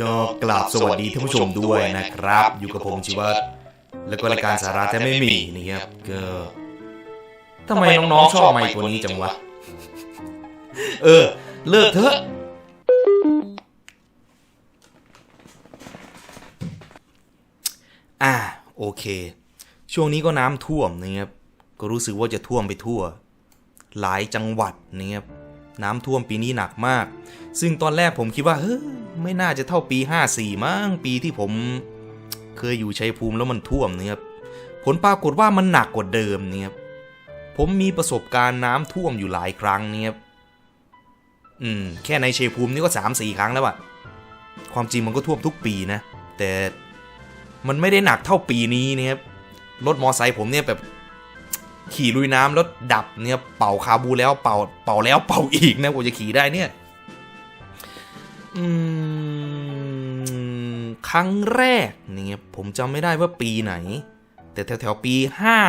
ก็กราบสวัสดีท่านผู้ชมด้วยนะครับ อยู่กับผมชิวัตแล้วก็รายการสาระจะไม่มีนะครับก็ทำไมน้องๆชอบไมค์ตัวนี้จังวะ เออ เลิกเถอะ อ่าโอเค ช่วงนี้ก็น้ำท่วมนะครับ ก็รู้สึกว่าจะท่วมไปทั่ว หลายจังหวัดนะครับน้ำท่วมปีนี้หนักมาก ซึ่งตอนแรกผมคิดว่าเฮ้ย ไม่น่าจะเท่าปี 54 มั้งปีที่ผม เคยอยู่ชัยภูมิแล้วมันท่วมนะครับผลปรากฏว่ามันหนักกว่าเดิมนะครับผมมีประสบการณ์น้ำท่วมอยู่หลายครั้งนะครับอืมแค่ในชัยภูมินี่ก็ 3 4 ครั้งแล้วอะความจริงมันก็ท่วมทุกปีนะ แต่มันไม่ได้หนักเท่าปีนี้นะครับรถมอไซค์ผมเนี่ยแบบขี่ลุยน้ำแล้วดับเนี่ยเป่าคาบูแล้วเป่าเป่าแล้วเป่าอีกนะกว่าจะขี่ได้เนี่ย ครั้งแรกเนี่ยผมจำไม่ได้ว่าปีไหน แต่แถวๆปี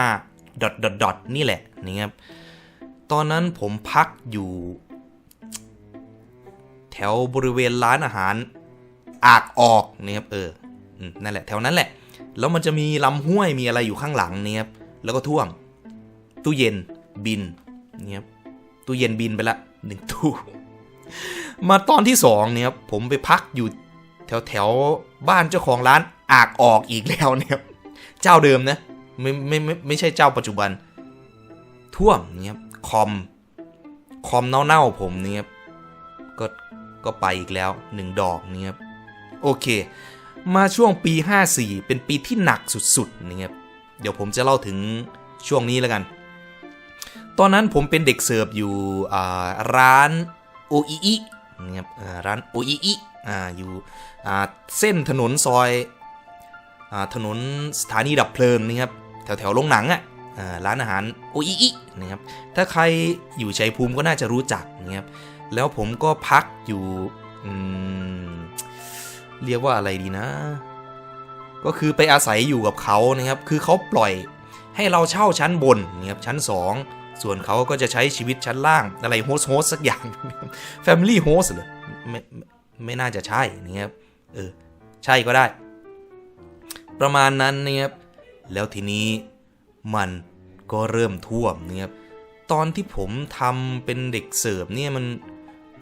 5ดอทดอทดอทนี่แหละนี่ครับ ตอนนั้นผมพักอยู่ แถวบริเวณร้านอาหาร อากออกนี่ครับเออนั่นแหละแถวนั้นแหละ แล้วมันจะมีลำห้วยมีอะไรอยู่ข้างหลังเนี่ยครับแล้วก็ท่วม ตู้เย็นบินเนี่ยครับตู้เย็นบินไปละหนึ่งตู้ มาตอนที่สองเนี่ยครับผมไปพักอยู่แถวแถวบ้านเจ้าของร้านอากออกอีกแล้วเนี่ยเจ้าเดิมนะไม่ไม่ไม่ไม่ใช่เจ้าปัจจุบัน ท่วมเนี่ยคอมคอมเน่าๆผมเนี่ยก็ก็ไปอีกแล้วหนึ่งดอกเนี่ยครับโอเค มาช่วงปี 54 เป็นปีที่หนักสุดๆเนี่ครับเดี๋ยวผมจะเล่าถึงช่วงนี้แล้วกัน ตอนนั้นผมเป็นเด็กเสิร์ฟอยู่ร้านโออิอิ นะครับร้านโออิอิอ่าอยู่อ่าเส้นถนนซอยอ่าถนนสถานีดับเพลิงนะครับแถวแถวๆโรงหนังอะอ่าร้านอาหารโออิอินะครับถ้าใครอยู่ชัยภูมิก็น่าจะรู้จักนะครับแล้วผมก็พักอยู่เรียกว่าอะไรดีนะ ก็คือไปอาศัยอยู่กับเขานะครับ คือเขาปล่อยให้เราเช่าชั้นบนนะครับชั้น 2 ส่วนเขาก็จะใช้ชีวิตชั้นล่างอะไรโฮสโฮสสักอย่าง Family Host เหรอไม่ไม่น่าจะใช่นะครับเออใช่ก็ได้ ประมาณนั้นนะครับแล้วทีนี้มันก็เริ่มท่วมนะครับตอนที่ผมทำเป็นเด็กเสิร์ฟเนี่ยมัน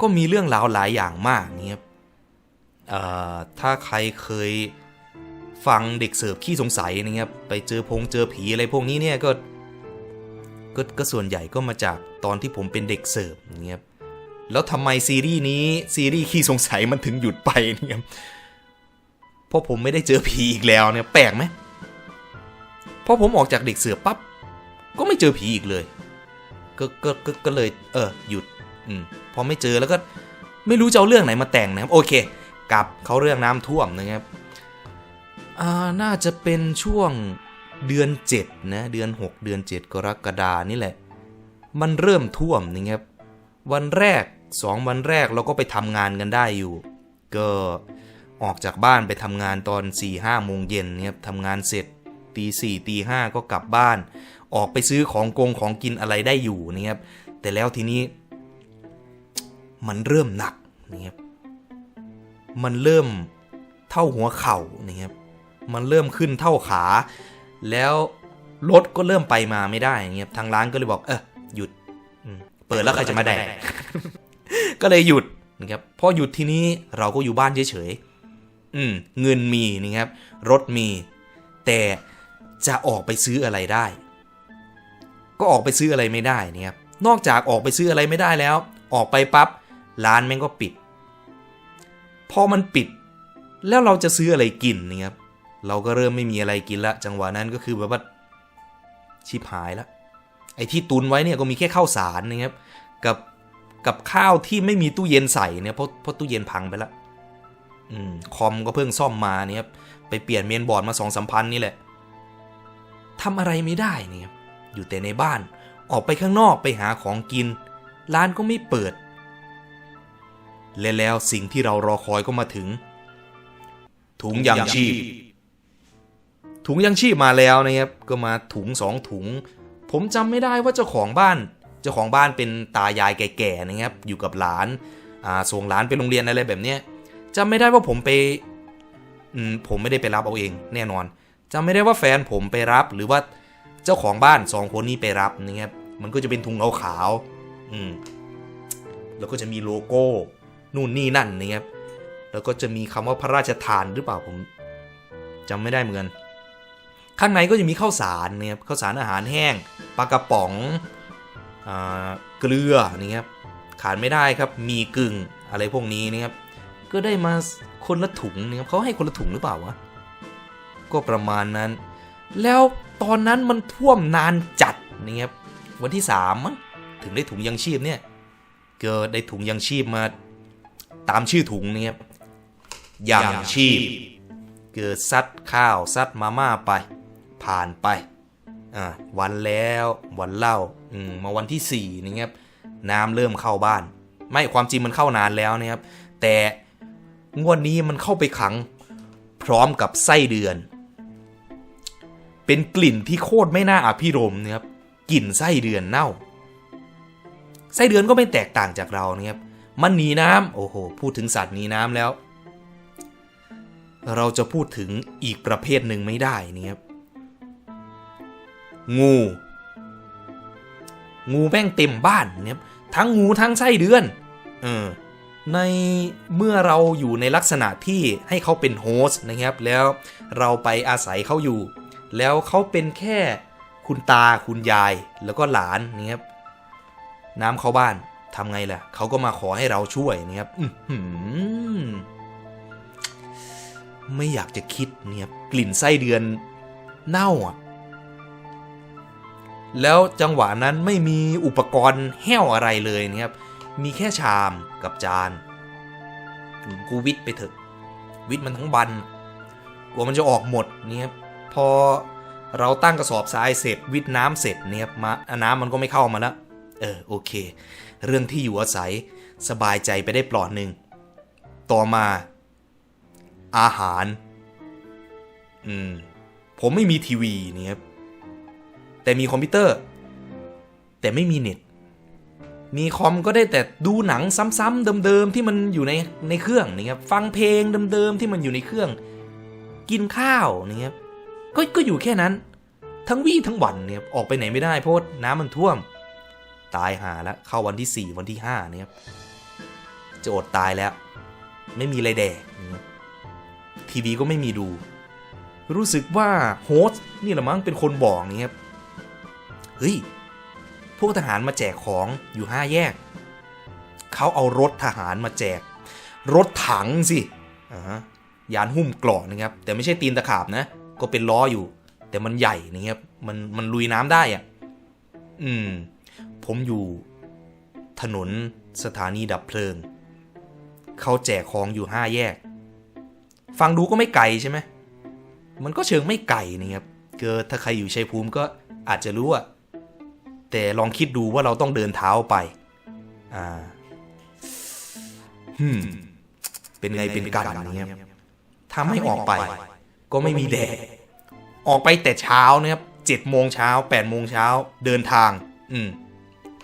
ก็มีเรื่องราวหลายอย่างมากนะครับออถ้าใครเคยฟังเด็กเสิร์ฟขี้สงสัยนะครับไปเจอพงเจอผีอะไรพวกนี้เนี่ยก็ ก็ก็ส่วนใหญ่ก็มาจากตอนที่ผมเป็นเด็กเสิร์ฟเงี้ยครับแล้วทำไมซีรีส์นี้ซีรีส์ขี้สงสัยมันถึงหยุดไปเนี่ยเพราะผมไม่ได้เจอผีอีกแล้วเนี่ยแปลกไหมพอผมออกจากเด็กเสิร์ปั๊บก็ไม่เจอผีอีกเลยก็ก็ก็ก็เลยเออหยุดอืมพอไม่เจอแล้วก็ไม่รู้จะเอาเรื่องไหนมาแต่งนะครับโอเคกลับเขาเรื่องน้ำท่วมนะครับอ่าน่าจะเป็นช่วง เดือน7นะเดือน 6 เดือน 7 กรกฎานี่แหละ มันเริ่มท่วมนี่ครับวันแรก 2 วันแรกเราก็ไปทำงานกันได้อยู่ ก็ออกจากบ้านไปทำงานตอน 4 5โมงเย็นเนี่ยครับทำงานเสร็จตีสี่ตีห้าก็กลับบ้าน ออกไปซื้อของกงของกินอะไรได้อยู่นี่ครับแต่แล้วทีนี้ มันเริ่มหนักนี่ครับมันเริ่มเท่าหัวเข่านี่ครับมันเริ่มขึ้นเท่าขา แล้วรถก็เริ่มไปมาไม่ได้อย่างเงี้ยทางร้านก็เลยบอกเออหยุดอืมเปิดแล้วใครจะมาแดกก็เลยหยุดนะครับพอหยุดทีนี้เราก็อยู่บ้านเฉยๆอืมเงินมีนะครับ รถมี แต่จะออกไปซื้ออะไรได้ ก็ออกไปซื้ออะไรไม่ได้นะครับนอกจากออกไปซื้ออะไรไม่ได้แล้ว ออกไปปั๊บร้านแม่งก็ปิด พอมันปิด แล้วเราจะซื้ออะไรกินนี่ครับ เราก็เริ่มไม่มีอะไรกินละ จังหวะนั้นก็คือแบบว่าชิบหายละ ไอ้ที่ตุนไว้เนี่ยก็มีแค่ข้าวสารนะครับ กับกับข้าวที่ไม่มีตู้เย็นใส่เนี่ยเพราะเพราะตู้เย็นพังไปละอืมคอมก็เพิ่งซ่อมมาเนี่ยครับไปเปลี่ยนเมนบอร์ดมาสองสามพันนี่แหละทำอะไรไม่ได้เนี่ยครับอยู่แต่ในบ้านออกไปข้างนอกไปหาของกิน ร้านก็ไม่เปิด และแล้วสิ่งที่เรารอคอยก็มาถึง ถุงยางชีพ ถุงยางชีพมาแล้วนะครับ ก็มาถุงสองถุง ผมจำไม่ได้ว่าเจ้าของบ้าน เจ้าของบ้านเป็นตายายแก่ๆนะครับ อยู่กับหลานอ่าส่งหลานไปโรงเรียนอะไรแบบเนี้ยจำไม่ได้ว่าผมไปอืมผมไม่ได้ไปรับเอาเอง แน่นอนจำไม่ได้ว่าแฟนผมไปรับหรือว่าเจ้าของบ้านสองคนนี้ไปรับนะครับมันก็จะเป็นถุงขาวๆอืมแล้วก็จะมีโลโก้นู่นนี่นั่นนะครับแล้วก็จะมีคำว่าพระราชทานหรือเปล่าผมจำไม่ได้เหมือนกัน ข้างในก็จะมีข้าวสารนะครับข้าวสารอาหารแห้งปลากระป๋องอ่าเกลือนี่ครับขาดไม่ได้ครับมีกึ่งอะไรพวกนี้นะครับ ก็ได้มาคนละถุงนะครับเขาให้คนละถุงหรือเปล่าวะก็ประมาณนั้น แล้วตอนนั้นมันท่วมนานจัดนะครับวันที่สามมั้งถึงได้ถุงยังชีพเนี่ยก็ได้ถุงยังชีพมาตามชื่อถุงนะครับยังชีพ เกิดซัดข้าวซัดมาม่าไป ผ่านไปวันแล้ววันเล่ามมาวันที่สี่นี่ครับน้ำเริ่มเข้าบ้าน ไม่ความจริงมันเข้านานแล้วนะครับ แต่งวดนี้มันเข้าไปขังพร้อมกับไส้เดือน เป็นกลิ่นที่โคตรไม่น่าอภิรมนะครับกลิ่นไส้เดือนเน่า ไส้เดือนก็ไม่แตกต่างจากเรานะครับมันหนีน้ำโอ้โหพูดถึงสัตว์หนีน้ำแล้ว เราจะพูดถึงอีกประเภทหนึ่งไม่ได้นะครับ งู งูแม่งเต็มบ้านเนะครับทั้งงูทั้งไส้เดือน เออ ในเมื่อเราอยู่ในลักษณะที่ให้เขาเป็นโฮสต์นะครับ แล้วเราไปอาศัยเขาอยู่ แล้วเขาเป็นแค่คุณตาคุณยายแล้วก็หลานนะครับน้ำเข้าบ้านทำไงล่ะเขาก็มาขอให้เราช่วยนะครับอื้อหือไม่อยากจะคิดเนี่ยกลิ่นไส้เดือนเน่าอะ แล้วจังหวะนั้นไม่มีอุปกรณ์แห้วอะไรเลยนะครับ มีแค่ชามกับจานกูวิทย์ไปเถอะ วิทย์มันทั้งบันกลัวมันจะออกหมดเนี่ยพอเราตั้งกระสอบทรายเสร็จวิทย์น้ำเสร็จเนี่ยมาน้ำมันก็ไม่เข้ามาแล้วเออโอเค เรื่องที่อยู่อาศัยสบายใจไปได้ปลอดหนึ่งต่อมา อาหาร อืม ผมไม่มีทีวีเนี่ยครับ แต่มีคอมพิวเตอร์ แต่ไม่มีเน็ต มีคอมก็ได้แต่ดูหนังซ้ำๆเดิมๆที่มันอยู่ในในเครื่องนี่ครับฟังเพลงเดิมๆที่มันอยู่ในเครื่อง กินข้าวนี่ครับก็ก็อยู่แค่นั้น ทั้งวี่ทั้งวันเนี่ยออกไปไหนไม่ได้เพราะน้ำมันท่วม ตายหาแล้วเข้าวันที่ 4 วันที่5เนี่ยครับจะอดตายแล้ว ไม่มีอะไรแดกทีวีก็ไม่มีดู รู้สึกว่าโฮสต์นี่แหละมั้งเป็นคนบอกนี่ครับ เฮ้ย พวกทหารมาแจกของอยู่ห้าแยก เขาเอารถทหารมาแจก รถถังสิยานหุ้มเกราะนะครับ แต่ไม่ใช่ตีนตะขาบนะ ก็เป็นล้ออยู่ แต่มันใหญ่นะครับ มันมันลุยน้ำได้อะอืม ผมอยู่ถนนสถานีดับเพลิง เขาแจกของอยู่ห้าแยก ฟังดูก็ไม่ไกลใช่ไหม มันก็เชิงไม่ไกลนะครับเกิดถ้าใครอยู่ชัยภูมิก็อาจจะรู้อะ แต่ลองคิดดูว่าเราต้องเดินเท้าไป อ่าฮึมเป็นไงเป็นกันนะครับถ้าไม่ออกไป ก็ไม่มีแดด ออกไปแต่เช้านะครับเจ็ดโมงเช้าแปดโมงเช้าเดินทาง อืม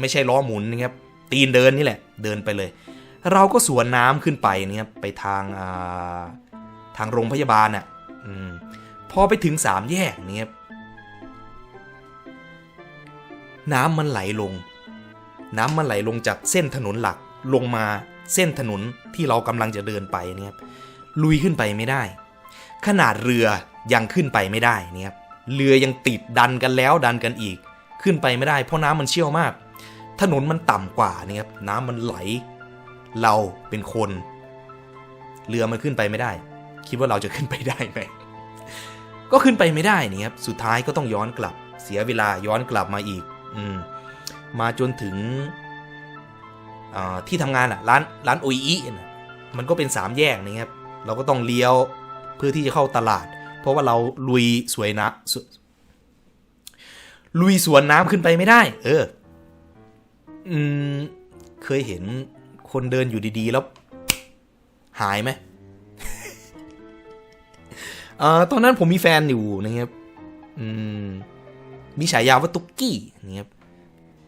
ไม่ใช่ล้อหมุนนะครับ ตีนเดินนี่แหละ เดินไปเลย เราก็สวนน้ำขึ้นไปนะครับไปทางอ่าทางโรงพยาบาลน่ะ อืม พอไปถึงสามแยกเนี่ยครับ น้ำมันไหลลง น้ำมันไหลลงจากเส้นถนนหลักลงมาเส้นถนนที่เรากำลังจะเดินไปเนี่ยครับลุยขึ้นไปไม่ได้ ขนาดเรือยังขึ้นไปไม่ได้เนี่ยครับเรือยังติดดันกันแล้วดันกันอีก ขึ้นไปไม่ได้ เพราะน้ำมันเชี่ยวมาก ถนนมันต่ำกว่าเนี่ยครับน้ำมันไหล เราเป็นคน เรือมันขึ้นไปไม่ได้ คิดว่าเราจะขึ้นไปได้ไหมก็ขึ้นไปไม่ได้นี่ครับ สุดท้ายก็ต้องย้อนกลับ เสียเวลาย้อนกลับมาอีก อืมมาจนถึงที่ทำงานอะร้านร้านโออินะมันก็เป็นสามแยกนี่ครับ เราก็ต้องเลี้ยวเพื่อที่จะเข้าตลาด เพราะว่าเราลุยสวยนะสลุยสวนน้ำขึ้นไปไม่ได้ เออ อืม เคยเห็นคนเดินอยู่ดีๆ แล้ว หายไหมเอ่อตอนนั้นผมมีแฟนอยู่นะครับ อืม มีฉายาว่าตุ๊กกี้นะครับ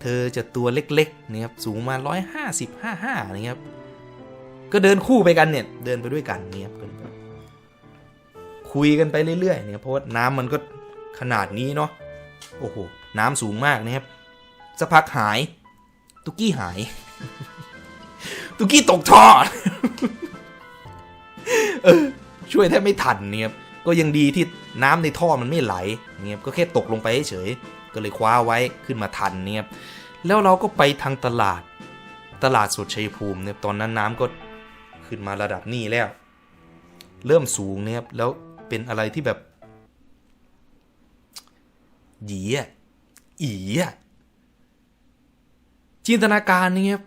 เธอจะตัวเล็กๆนะครับสูงมาร้อยห้าสิบห้าห้านะครับก็เดินคู่ไปกันเนี่ยเดินไปด้วยกันเนี่ยครับคุยกันไปเรื่อยๆเนี่ยเพราะว่าน้ำมันก็ขนาดนี้เนาะโอ้โหน้ำสูงมากนะครับสักพักหาย ตุกกี้หาย ตุกกี้ตกท่ออช่วยแทบไม่ทันเนี่ยครับก็ยังดีที่ น้ำในท่อมันไม่ไหลเนี่ยบก็แค่ตกลงไปเฉยๆก็เลยคว้าไว้ขึ้นมาทันเนี่ยบแล้วเราก็ไปทางตลาดตลาดสดชัยภูมิเนี่ยตอนนั้นน้ำก็ขึ้นมาระดับนี้แล้ว เริ่มสูงเนี่ยแล้วเป็นอะไรที่แบบหยีอะอีอะจินตนาการนี่ครับ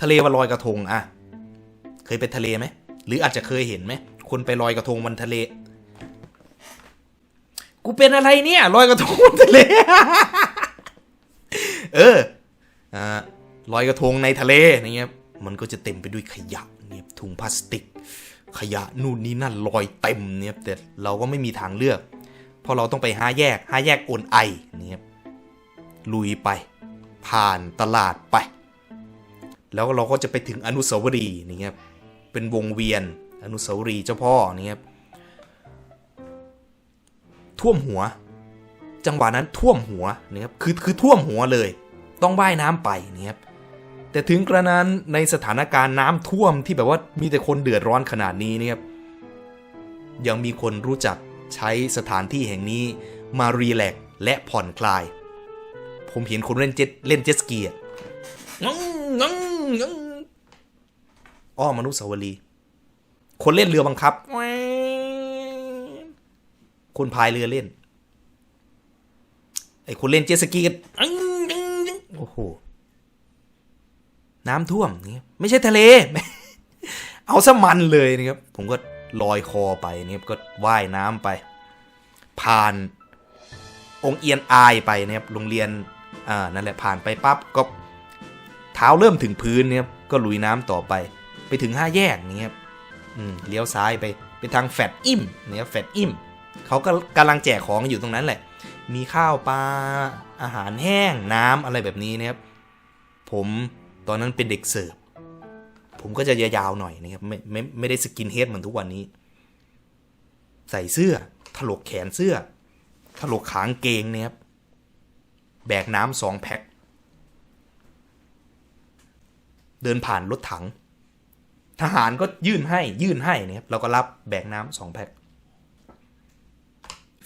ทะเลวันลอยกระทงอะเคยไปทะเลไหมหรืออาจจะเคยเห็นไหมคนไปลอยกระทงวันทะเล กูเป็นอะไรเนี่ยลอยกระทงทะเล เอออ่าลอยกระทงในทะเลนี่ครับมันก็จะเต็มไปด้วยขยะเนี่ยถุงพลาสติก ขยะนู่นนี่นั่นลอยเต็มเนี่ยแต่เราก็ไม่มีทางเลือก เพราะเราต้องไปห้าแยกห้าแยกโอนไอเนี่ยลุยไป ผ่านตลาดไป แล้วเราก็จะไปถึงอนุสาวรีย์นี่ครับเป็นวงเวียนอนุสาวรีย์เจ้าพ่อนี่ครับ ท่วมหัว จังหวะนั้นท่วมหัวนะครับคือคือท่วมหัวเลย ต้องว่ายน้ำไปนี่ครับแต่ถึงกระนั้นในสถานการณ์น้ำท่วมที่แบบว่ามีแต่คนเดือดร้อนขนาดนี้นะครับยังมีคนรู้จักใช้สถานที่แห่งนี้มารีแลกซ์และผ่อนคลาย ผมเห็นคนเล่นเจ็ตเล่นเจ็ตสกีอะงังงังงังอ้อมนุษย์สาวรีย์คนเล่นเรือบังคับ คนพายเรือเล่น ไอ้คนเล่นเจ็ตสกีกันโอ้โห น้ำท่วมนี่ไม่ใช่ทะเล เอาซะมันเลยนะครับ ผมก็ลอยคอไปนะครับก็ว่ายน้ำไป ผ่านองค์เอียนอายไปนะครับโรงเรียนอ่านั่นแหละผ่านไปปั๊บก็เท้าเริ่มถึงพื้นเนี่ยก็ลุยน้ำต่อไป ไปถึงห้าแยกเนี่ยอืมเลี้ยวซ้ายไปไปทางแฟดอิ่มเนี่ยแฟดอิ่ม เขาก็กำลังแจกของอยู่ตรงนั้นแหละ มีข้าวปลาอาหารแห้งน้ำอะไรแบบนี้นะครับ ผมตอนนั้นเป็นเด็กเสิร์ฟผมก็จะยาวๆหน่อยนะครับไม่ไม่ไม่ได้สกินเฮดเหมือนทุกวันนี้ ใส่เสื้อ ถลกแขนเสื้อ ถลกขางเกงเนี่ยครับแบกน้ำสองแพ็คเดินผ่านรถถัง ทหารก็ยื่นให้ยื่นให้เนี่ยครับเราก็รับแบกน้ำสองแพ็ค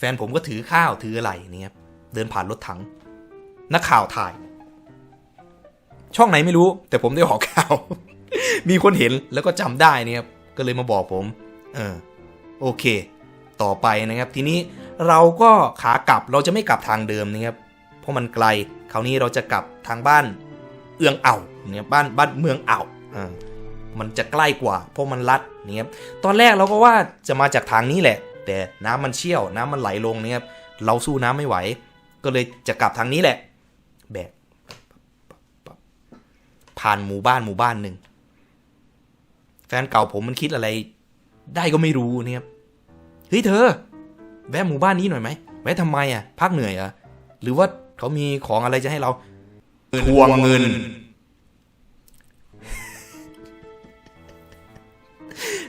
แฟนผมก็ถือข้าวถืออะไรเนี่ยครับเดินผ่านรถถัง นักข่าวถ่าย ช่องไหนไม่รู้ แต่ผมได้ออกข่าว มีคนเห็นแล้วก็จำได้เนี่ยครับก็เลยมาบอกผม เออ โอเค ต่อไปนะครับ ทีนี้เราก็ขากลับเราจะไม่กลับทางเดิมนะครับ เพราะมันไกล คราวนี้เราจะกลับทางบ้าน เอืองอ่าวเนี่ยบ้านบ้านเมืองอ่าวอ่ามันจะใกล้กว่าเพราะมันลัดเนี่ยครับตอนแรกเราก็ว่าจะมาจากทางนี้แหละ แต่น้ำมันเชี่ยวน้ำมันไหลลงเนี่ยครับเราสู้น้ำไม่ไหว ก็เลยจะกลับทางนี้แหละ แบกผ่านหมู่บ้านหมู่บ้านหนึ่งแฟนเก่าผมมันคิดอะไร ได้ก็ไม่รู้เนี่ยครับเฮ้ยเธอ แวะหมู่บ้านนี้หน่อยไหมแวะทำไมอะพักเหนื่อยเหรอะหรือว่าเขามีของอะไรจะให้เราทวงเงิน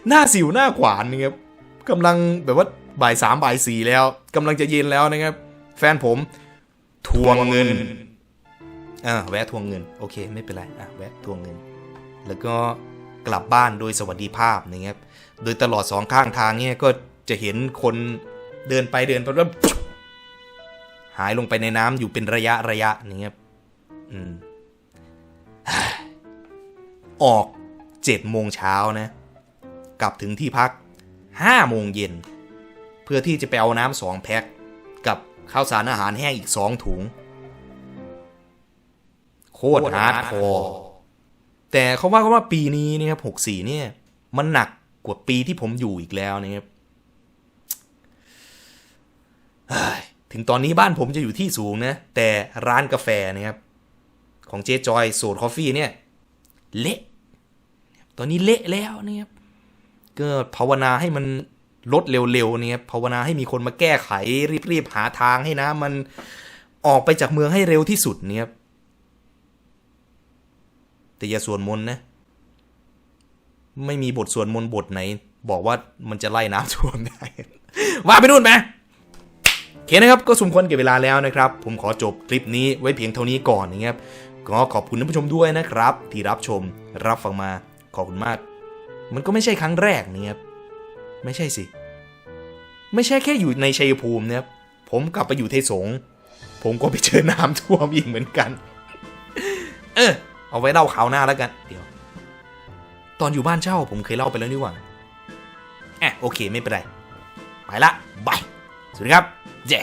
หน้าสิวหน้าขวานนะครับ กำลังแบบว่าบ่ายสามบ่ายสี่แล้วกำลังจะเย็นแล้วนะครับ แฟนผมทวงเงินอ่าแวะทวงเงิน โอเค ไม่เป็นไรอะแวะทวงเงิน แล้วก็กลับบ้านโดยสวัสดิภาพนะครับโดยตลอดสองข้างทางเนี่ยก็จะเห็นคนเดินไปเดินไปแล้วหายลงไปในน้ำอยู่เป็นระยะระยะนี่ครับอืมออกเจ็ดโมงเช้านะ กลับถึงที่พัก ห้าโมงเย็น เพื่อที่จะไปเอาน้ำสองแพ็คกับข้าวสารอาหารแห้งอีกสองถุง โคตรฮาร์ดคอร์แต่เขาว่ากันว่าปีนี้นะครับหกสี่เนี่ย มันหนักกว่าปีที่ผมอยู่อีกแล้วนะครับถึงตอนนี้บ้านผมจะอยู่ที่สูงนะ แต่ร้านกาแฟนะครับ ของเจ๊จอยสูตรคอฟฟี่เนี่ย เละ ตอนนี้เละแล้วนะครับ ก็ภาวนาให้มันลดเร็วๆเนี่ยภาวนาให้มีคนมาแก้ไข รีบๆหาทางให้นะ มันออกไปจากเมืองให้เร็วที่สุดเนี่ยแต่อย่าสวนมนต์นะ ไม่มีบทสวดมนต์บทไหน บอกว่ามันจะไล่น้ำท่วมได้ ว่าไปนู่นไหมโอเคนะครับ ก็สมควรเก็บเวลาแล้วนะครับ ผมขอจบคลิปนี้ไว้เพียงเท่านี้ก่อนนะครับก็ขอบคุณท่านผู้ชมด้วยนะครับ ที่รับชมรับฟังมาขอบคุณมาก มันก็ไม่ใช่ครั้งแรกนะครับไม่ใช่สิ ไม่ใช่แค่อยู่ในชัยภูมินะครับผมกลับไปอยู่เทสง ผมก็ไปเจอน้ำท่วมอีกเหมือนกัน เออ เอาไว้เล่าข่าวหน้าแล้วกัน เดี๋ยว ตอนอยู่บ้านเช่าผมเคยเล่าไปแล้วนี่หว่าอะโอเคไม่เป็นไร ไปละบายสวัสดีครับ เจ